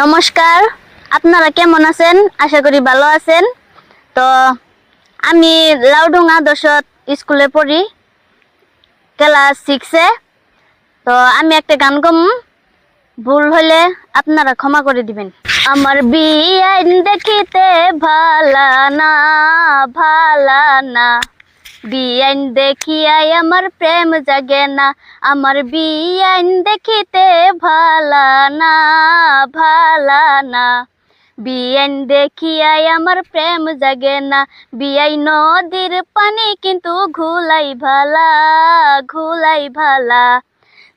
নমস্কার, আপনারা কেমন আছেন? আশা করি ভালো আছেন। তো, আমি লাউডুঙ্গা দশত স্কুলে পড়ি, ক্লাস সিক্সে তো, আমি একটা গান গম। ভুল হলে আপনারা ক্ষমা করে দিবেন। আমার বিয়াইন দেখিতে ভালা না ভালা না। বিয়াইন দেখিয়াই আমার প্রেম জাগে না। আমার বিয়াইন দেখিতে ভালা না ভালা না। বিয়াইন দেখিয়াই আমার প্রেম জাগে না। বিয়াই নদীর পানি কিন্তু ঘুলাই ভালা ঘুলাই ভালা।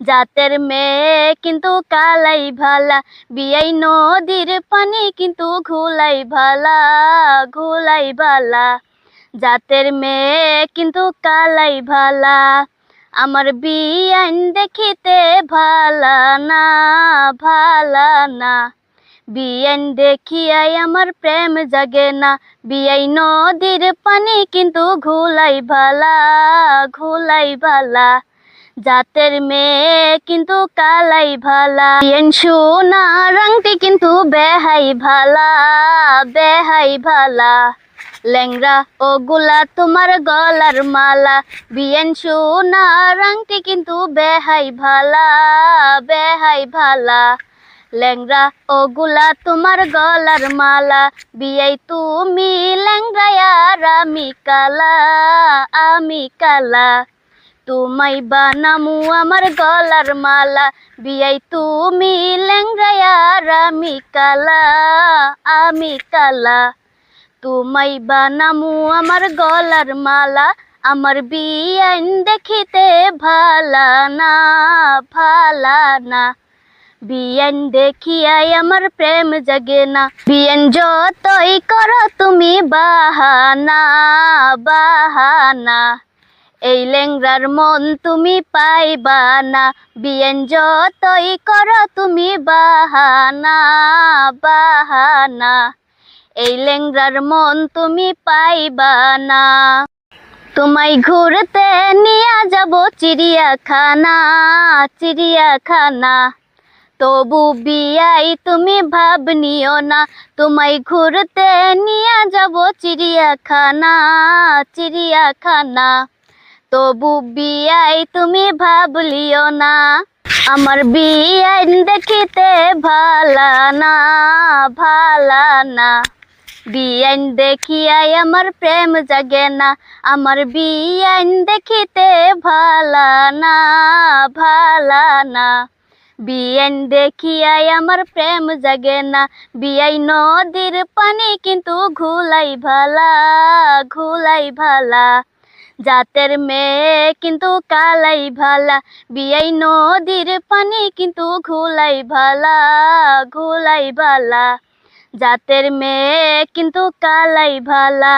জাতের মেয়ে কিন্তু কালাই ভালা। বিয়াই নদীর পানি কিন্তু ঘুলাই ভালা ঘুলাই ভালা। জাতের মেয়ে কিন্তু কালাই ভালা। আমার বিয়ান দেখিতে ভালা না ভালা না। বিয়ান দেখিয়াই আমার প্রেম জাগে না। বিয়াই নদীর পানি কিন্তু ঘুলাই ভালা ঘুলাই ভালা। জাতের মেয়ে কিন্তু কালাই ভালা। বিয়ান সোনা রংটি কিন্তু বেহাই ভালা বেহাই ভালা। ল্যাংরা ও গুলা তোমার গলার মালা। বিয়েন সোনা রংটি কিন্তু বেহাই ভালা বেহাই ভালা। ল্যাংরা ও গুলা তোমার গলার মালা, বিয়াই তুমি ল্যাংরা আমি কালা আমি কালা। তোমায় বানামু আমার গলার মালা, বিয়াই তুমি ল্যাংরা আমি কালা আমি কালা। তোমায় বানামু আমার গলার মালা, আমার বিয়ান দেখিতে ভালা না ভালা না। বিয়ান দেখিয়াই আমার প্রেম জাগে না। বিয়ান যতই করো তুমি বাহানা বাহানা। এই লেংরার মন তুমি পাইবা না। বিয়ান যতই করো তুমি বাহানা বাহানা। এই লেংরার মন তুমি পাইবা না। তোমায় ঘুরতে নিয়ে যাব চিড়িয়াখানা চিড়িয়াখানা। তবু বিয়াই তুমি ভাব নিও না, তোমায় ঘুরতে নিয়ে যাব চিড়িয়াখানা চিড়িয়াখানা। তবু বিয়াই তুমি ভাবলিও না, আমার বিয়াইন দেখিতে ভালা না ভালা না। বিয়াইন দেখিয়াই আমার প্রেম জাগে না। আমার বিয়াইন দেখিতে ভালা না ভালা না। বিয়াইন দেখিয়াই আমার প্রেম জাগে না। বিয়াই নদীর পানি কিন্তু ঘুলাই ভালা ঘুলাই ভালা। জাতের মেয়ে কিন্তু কালাই ভালা। বিয়াই নদীর পানি কিন্তু ঘুলাই ভালা ঘুলাই ভালা। জাতের মেয়ে কিন্তু কালাই ভালা।